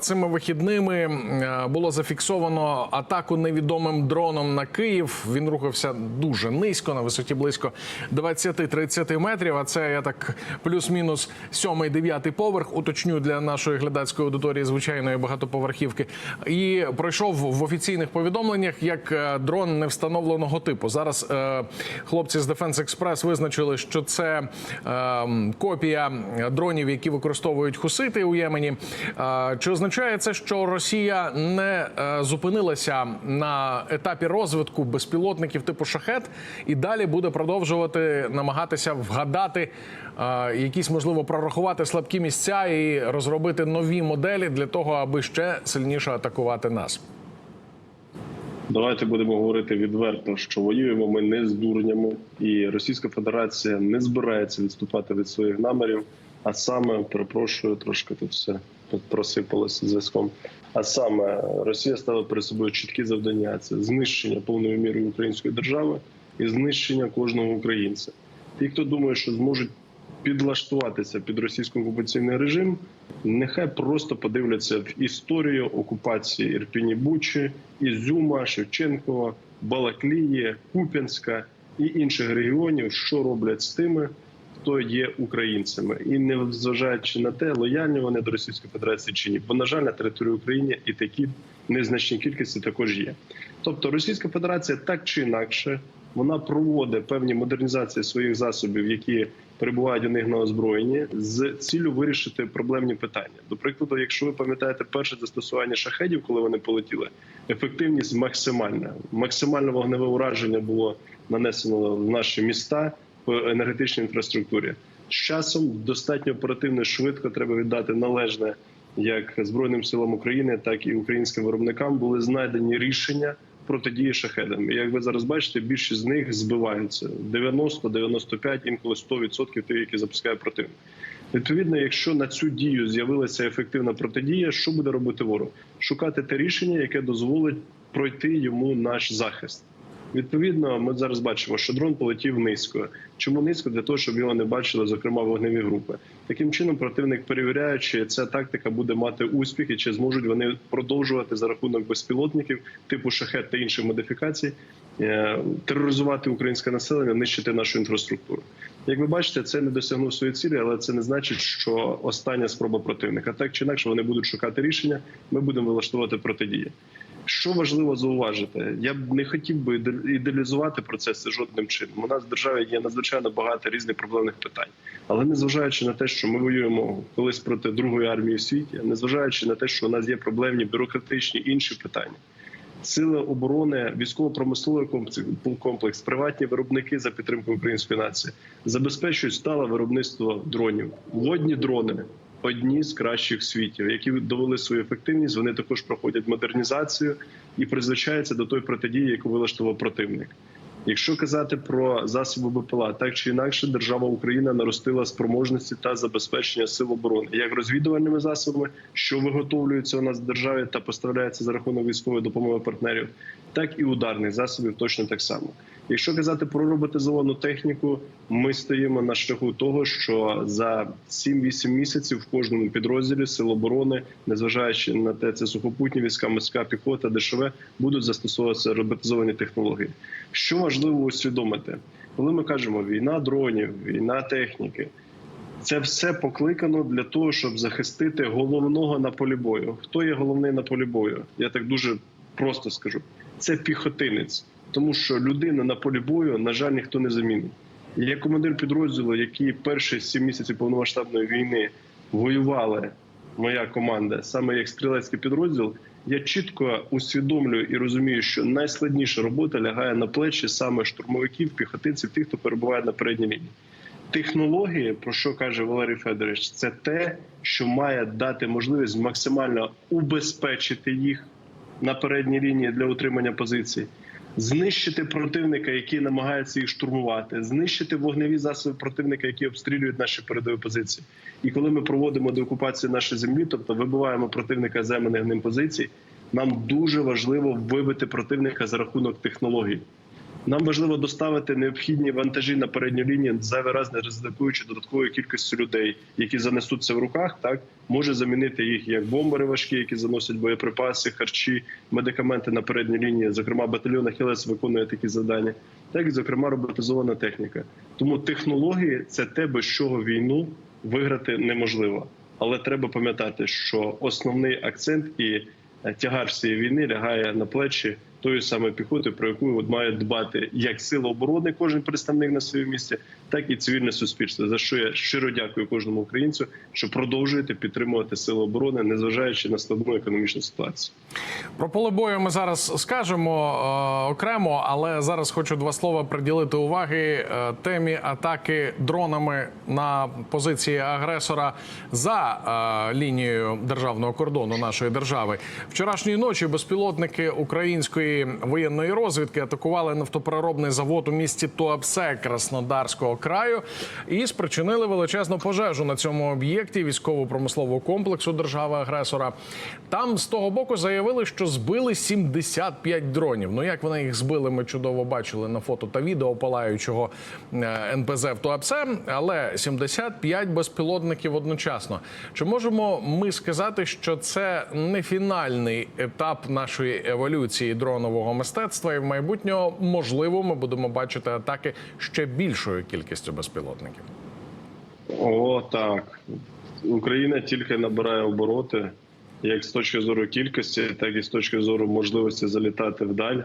Цими вихідними е, було зафіксовано атаку невідомим дроном на Київ. Він рухався дуже низько, на висоті близько 20-30 метрів. А це я так плюс-мінус сьомий, дев'ятий поверх. Уточню для нашої глядацької аудиторії звичайної багатоповерхівки. І пройшов в офіційних повідомленнях як е, дрон невстановленого типу. Зараз е, хлопці з Defense Express визначили, що це е, копія дронів, які використовують хусити у Ємені. Е, Чи означає це, що Росія не е, зупинилася на етапі розвитку безпілотників типу шахет і далі буде продовжувати намагатися вгадати е, якісь можливо прорахувати слабкі місця і розробити нові моделі для того, аби ще сильніше атакувати нас? Давайте будемо говорити відверто, що воюємо ми не з дурнями, і Російська Федерація не збирається відступати від своїх намірів. А саме перепрошую, трошки тут все просипалося зв'язком. А саме Росія ставила перед собою чіткі завдання: це знищення повною мірою української держави і знищення кожного українця. Ті, хто думає, що зможуть підлаштуватися під російський окупаційний режим, нехай просто подивляться в історію окупації Ірпіні Бучі, Ізюма, Шевченкова, Балаклії, Куп'янська і інших регіонів, що роблять з тими, хто є українцями, і не зважаючи на те, лояльні вони до Російської Федерації чи ні, бо на жаль, на території України і такі незначні кількості також є. Тобто Російська Федерація так чи інакше вона проводить певні модернізації своїх засобів, які перебувають у них на озброєнні, з ціллю вирішити проблемні питання. До прикладу, якщо ви пам'ятаєте перше застосування шахедів, коли вони полетіли, ефективність максимальна. Максимальне вогневе ураження було нанесено в наші міста в енергетичній інфраструктурі. З часом достатньо оперативно швидко треба віддати належне як Збройним силам України, так і українським виробникам були знайдені рішення протидії шахедам. І як ви зараз бачите, більшість з них збиваються 90, 95, інколи 100% тих, які запускає противник. Відповідно, якщо на цю дію з'явилася ефективна протидія, що буде робити ворог? Шукати те рішення, яке дозволить пройти йому наш захист. Відповідно, ми зараз бачимо, що дрон полетів низько. Чому низько? Для того, щоб його не бачили, зокрема вогневі групи. Таким чином, противник перевіряє, чи ця тактика буде мати успіх і чи зможуть вони продовжувати за рахунок безпілотників, типу шахет та інших модифікацій, е, тероризувати українське населення, нищити нашу інфраструктуру. Як ви бачите, це не досягнув своєї цілі, але це не значить, що остання спроба противника. Так чи інакше вони будуть шукати рішення. Ми будемо вилаштовувати протидії. Що важливо зауважити, я б не хотів би ідеалізувати процеси жодним чином. У нас в державі є надзвичайно багато різних проблемних питань, але незважаючи на те, що ми воюємо колись проти другої армії в світі, незважаючи на те, що у нас є проблемні бюрократичні інші питання. Сили оборони, військово-промисловий комплекс, приватні виробники за підтримку української нації забезпечують стале виробництво дронів. Водні дрони одні з кращих світів, які довели свою ефективність. Вони також проходять модернізацію і призвичаються до тої протидії, яку вилаштував противник. Якщо казати про засоби БПЛА, так чи інакше, держава Україна наростила спроможності та забезпечення сил оборони як розвідувальними засобами, що виготовлюються у нас в державі та поставляються за рахунок військової допомоги партнерів, так і ударних засобів точно так само. Якщо казати про роботизовану техніку, ми стоїмо на шляху того, що за 7-8 місяців в кожному підрозділі сил оборони, незважаючи на те, це сухопутні війська, морська піхота, ДШВ, будуть застосовуватися роботизовані технології. Що важливо усвідомити, коли ми кажемо війна дронів, війна техніки. Це все покликано для того, щоб захистити головного на полі бою. Хто є головний на полі бою? Я так дуже просто скажу: це піхотинець, тому що людина на полі бою, на жаль, ніхто не замінить. Я командир підрозділу, які перші сім місяців повномасштабної війни воювали. Моя команда саме як стрілецький підрозділ. Я чітко усвідомлюю і розумію, що найскладніша робота лягає на плечі саме штурмовиків, піхотинців, тих, хто перебуває на передній лінії. Технології, про що каже Валерій Федорович, це те, що має дати можливість максимально убезпечити їх на передній лінії для утримання позицій, знищити противника, який намагається їх штурмувати, знищити вогневі засоби противника, які обстрілюють наші передові позиції. І коли ми проводимо деокупацію нашої землі, тобто вибиваємо противника з ним позицій, нам дуже важливо вибити противника за рахунок технологій. Нам важливо доставити необхідні вантажі на передню лінію, зайвий раз не ризикуючи додатковою кількістю людей, які занесуться в руках, так може замінити їх як бомбери важкі, які заносять боєприпаси, харчі, медикаменти на передній лінії. Зокрема, батальйон Ахілес виконує такі завдання, так і зокрема роботизована техніка. Тому технології це те, без чого війну виграти неможливо. Але треба пам'ятати, що основний акцент і е, тягар всієї війни лягає на плечі тої саме піхоти, про яку от має дбати як сила оборони, кожен представник на своєму місці, так і цивільне суспільство. За що я щиро дякую кожному українцю, що продовжуєте підтримувати сили оборони, незважаючи на складну економічну ситуацію. Про поле бою ми зараз скажемо е, окремо, але зараз хочу два слова приділити уваги е, темі атаки дронами на позиції агресора за е, лінією державного кордону нашої держави. Вчорашньої ночі безпілотники української воєнної розвідки атакували нафтопереробний завод у місті Туапсе Краснодарського краю і спричинили величезну пожежу на цьому об'єкті військово-промислового комплексу держави-агресора. Там з того боку заявили, що збили 75 дронів. Ну як вони їх збили, ми чудово бачили на фото та відео палаючого е, НПЗ в Туапсе, але 75 безпілотників одночасно. Чи можемо ми сказати, що це не фінальний етап нашої еволюції дронового мистецтва, і в майбутнього можливо ми будемо бачити атаки ще більшою кількістю безпілотників? О, так. Україна тільки набирає обороти, як з точки зору кількості, так і з точки зору можливості залітати вдаль.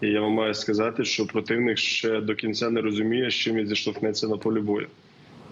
І я вам маю сказати, що противник ще до кінця не розуміє, з чим він зіштовхнеться на полі бою.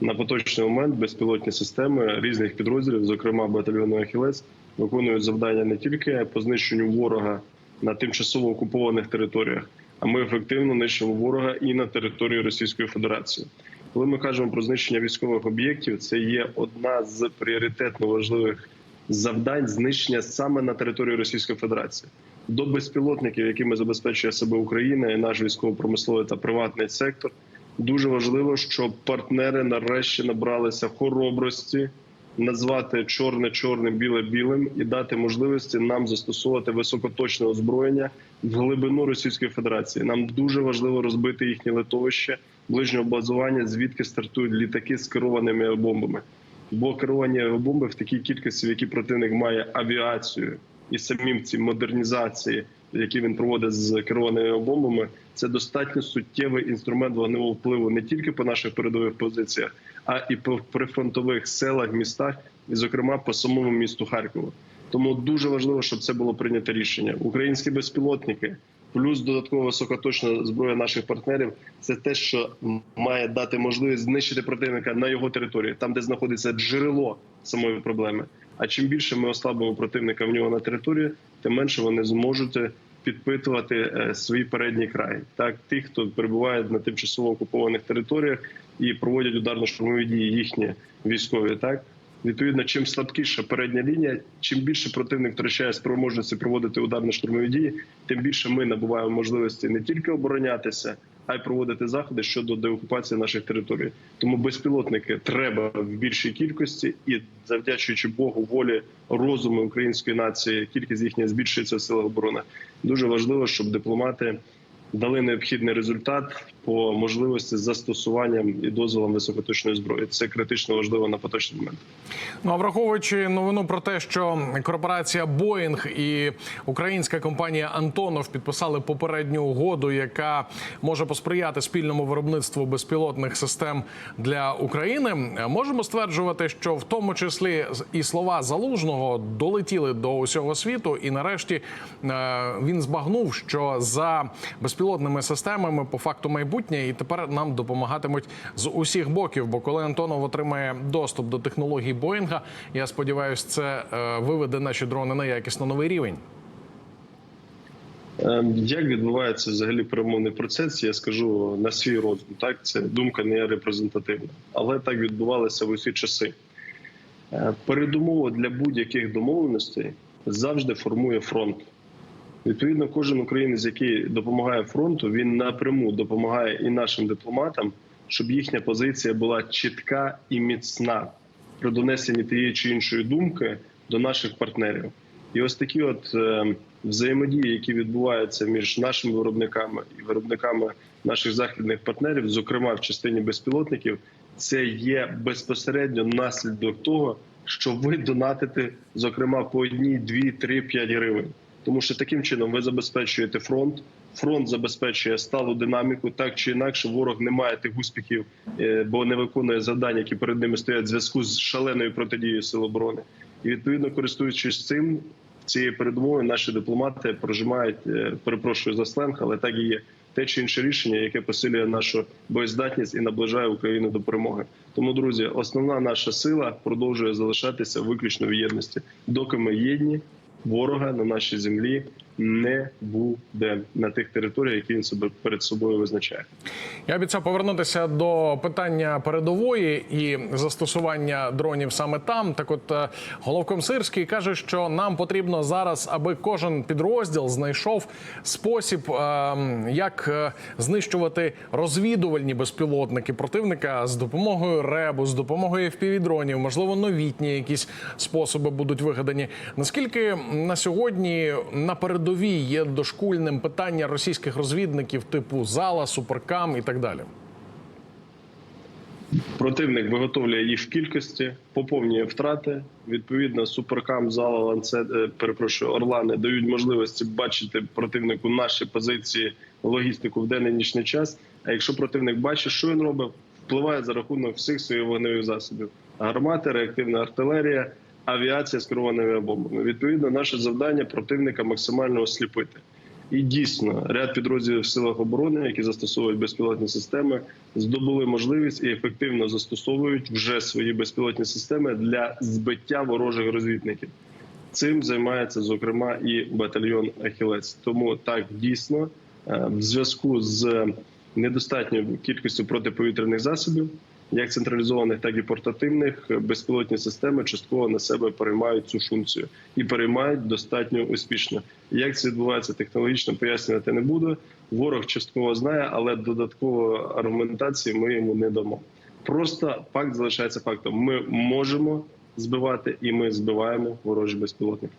На поточний момент безпілотні системи різних підрозділів, зокрема батальйону Ахілес, виконують завдання не тільки по знищенню ворога на тимчасово окупованих територіях, а ми ефективно нищимо ворога і на території Російської Федерації. Коли ми кажемо про знищення військових об'єктів, це є одна з пріоритетно важливих завдань знищення саме на території Російської Федерації. До безпілотників, якими забезпечує себе Україна і наш військово-промисловий та приватний сектор, дуже важливо, щоб партнери нарешті набралися хоробрості назвати чорне чорним, біле білим і дати можливості нам застосовувати високоточне озброєння в глибину Російської Федерації. Нам дуже важливо розбити їхнє литовище ближнього базування, звідки стартують літаки з керованими авіабомбами. Бо керовані авіабомби в такій кількості, в якій противник має авіацію і самим ці модернізації, які він проводить з керованими авіабомбами, це достатньо суттєвий інструмент вогневого впливу не тільки по наших передових позиціях, а і по прифронтових селах, містах, і, зокрема, по самому місту Харкову. Тому дуже важливо, щоб це було прийнято рішення. Українські безпілотники, плюс додаткова високоточна зброя наших партнерів це те, що має дати можливість знищити противника на його території, там де знаходиться джерело самої проблеми. А чим більше ми ослабимо противника в нього на території, тим менше вони зможуть підпитувати е, свій передній край. Так, тих, хто перебуває на тимчасово окупованих територіях і проводять ударно-штурмові дії їхні військові, так. Відповідно, чим слабкіша передня лінія, чим більше противник втрачає спроможності проводити ударно-штурмові дії, тим більше ми набуваємо можливості не тільки оборонятися, а й проводити заходи щодо деокупації наших територій. Тому безпілотники треба в більшій кількості, і завдячуючи Богу, волі розуму української нації, кількість їхня збільшується в силах оборони. Дуже важливо, щоб дипломати дали необхідний результат по можливості з застосуванням і дозволом високоточної зброї. Це критично важливо на поточний момент. Ну а враховуючи новину про те, що корпорація Боїнг і українська компанія Антонов підписали попередню угоду, яка може посприяти спільному виробництву безпілотних систем для України, можемо стверджувати, що в тому числі і слова залужного долетіли до усього світу, і нарешті е, він збагнув, що за безпілотними системами по факту майбутнє, і тепер нам допомагатимуть з усіх боків. Бо коли Антонов отримає доступ до технологій Боїнга, я сподіваюся, це е, виведе наші дрони на якісно новий рівень. Ем, Як відбувається взагалі перемовний процес? Я скажу на свій розум. Так, це думка не репрезентативна, але так відбувалося в усі часи. Е, Передумова для будь-яких домовленостей завжди формує фронт. Відповідно, кожен українець, який допомагає фронту, він напряму допомагає і нашим дипломатам, щоб їхня позиція була чітка і міцна при донесенні тієї чи іншої думки до наших партнерів. І ось такі от е, взаємодії, які відбуваються між нашими виробниками і виробниками наших західних партнерів, зокрема в частині безпілотників, це є безпосередньо наслідок того, що ви донатите, зокрема, по одній, дві, три, п'ять гривень. Тому що таким чином ви забезпечуєте фронт. Фронт забезпечує сталу динаміку. Так чи інакше, ворог не має тих успіхів, е, бо не виконує завдань, які перед ними стоять в зв'язку з шаленою протидією сил оборони. І відповідно користуючись цим, цією передумовою, наші дипломати прожимають, е, перепрошую за сленг, але так і є те чи інше рішення, яке посилює нашу боєздатність і наближає Україну до перемоги. Тому, друзі, основна наша сила продовжує залишатися виключно в єдності, доки ми єдні. Ворога на нашій землі не буде на тих територіях, які він себе перед собою визначає. Я обіцяв повернутися до питання передової і застосування дронів саме там. Так, от е, головком Сирський каже, що нам потрібно зараз, аби кожен підрозділ знайшов спосіб, е, як е, знищувати розвідувальні безпілотники противника з допомогою ребу, з допомогою FPV-дронів, можливо, новітні якісь способи будуть вигадані. Наскільки на сьогодні на передовій є дошкульним питання російських розвідників типу Зала, Суперкам і так далі? Противник виготовлює їх в кількості, поповнює втрати. Відповідно, суперкам зала ланце е, перепрошую, орлани дають можливості бачити противнику наші позиції, логістику в денний нічний час. А якщо противник бачить, що він робить, впливає за рахунок всіх своїх вогневих засобів: гармати, реактивна артилерія, авіація з керованими бомбами. Відповідно, наше завдання противника максимально осліпити. І дійсно, ряд підрозділів в силах оборони, які застосовують безпілотні системи, здобули можливість і ефективно застосовують вже свої безпілотні системи для збиття ворожих розвідників. Цим займається зокрема і батальйон Ахілець. Тому так дійсно е, в зв'язку з недостатньою кількістю протиповітряних засобів, як централізованих, так і портативних, безпілотні системи частково на себе переймають цю функцію і переймають достатньо успішно. Як це відбувається технологічно, пояснювати не буду. Ворог частково знає, але додаткової аргументації ми йому не дамо. Просто факт залишається фактом. Ми можемо збивати, і ми збиваємо ворожі безпілотники.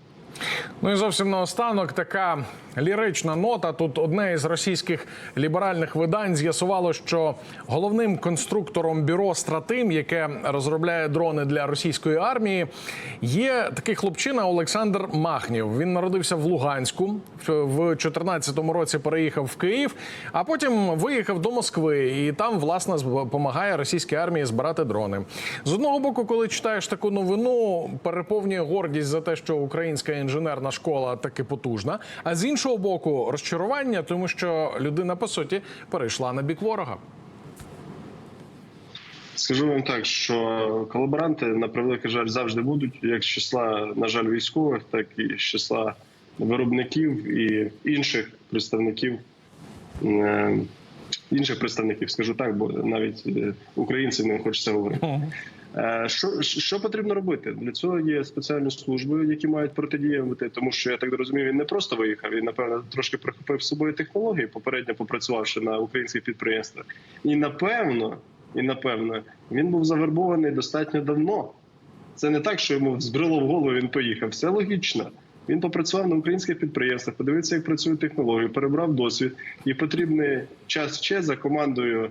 Ну і зовсім наостанок така лірична нота. Тут одне із російських ліберальних видань з'ясувало, що головним конструктором бюро Стратим, яке розробляє дрони для російської армії, є такий хлопчина Олександр Махнів. Він народився в Луганську в 2014 році. Переїхав в Київ, а потім виїхав до Москви, і там власне допомагає російській армії збирати дрони. З одного боку, коли читаєш таку новину, переповнює гордість за те, що українська інженерна школа таки потужна. А з іншого боку, розчарування, тому що людина по суті перейшла на бік ворога. Скажу вам так, що колаборанти на превеликий жаль завжди будуть як з числа, на жаль, військових, так і з числа виробників і інших представників. е, Інших представників, скажу так, бо навіть е, українцям не хочеться говорити. Е, Що, що потрібно робити? Для цього є спеціальні служби, які мають протидіяти, тому що я так розумію, він не просто виїхав, він напевно трошки прихопив з собою технології, попередньо попрацювавши на українських підприємствах. І напевно, і напевно, він був завербований достатньо давно. Це не так, що йому збрило в голову, він поїхав. Все логічно. Він попрацював на українських підприємствах, подивився, як працюють технології, перебрав досвід і потрібний час ще за командою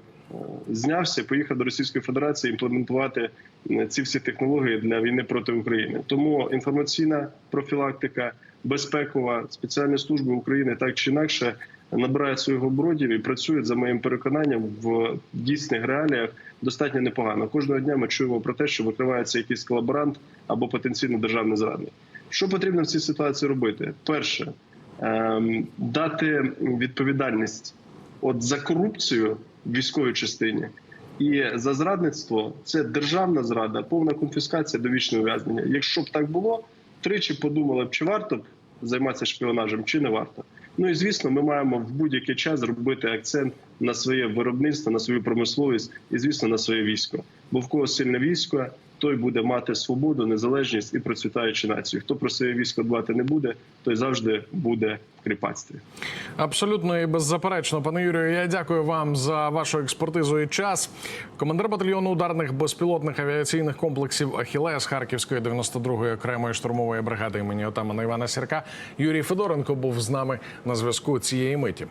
знявся, поїхав до Російської Федерації імплементувати е, ці всі технології для війни проти України. Тому інформаційна профілактика, безпекова спеціальні служби України так чи інакше набирають своїх оборотів і працюють за моїм переконанням в дійсних реаліях достатньо непогано. Кожного дня ми чуємо про те, що викривається якийсь колаборант або потенційно державний зрадник. Що потрібно в цій ситуації робити? Перше ем, дати відповідальність от за корупцію військовій частині і за зрадництво це державна зрада, повна конфіскація довічне ув'язнення. Якщо б так було, тричі подумали б, чи варто б займатися шпіонажем, чи не варто. Ну і звісно, ми маємо в будь-який час зробити акцент на своє виробництво, на свою промисловість і, звісно, на своє військо. Бо в кого сильне військо, той буде мати свободу, незалежність і процвітаючу націю. Хто про своє військо дбати не буде, той завжди буде в кріпацтві. Абсолютно і беззаперечно, пане Юрію. Я дякую вам за вашу експертизу і час. Командир батальйону ударних безпілотних авіаційних комплексів Ахілес Харківської 92-ї окремої штурмової бригади імені отамана Івана Сірка Юрій Федоренко був з нами на зв'язку цієї миті.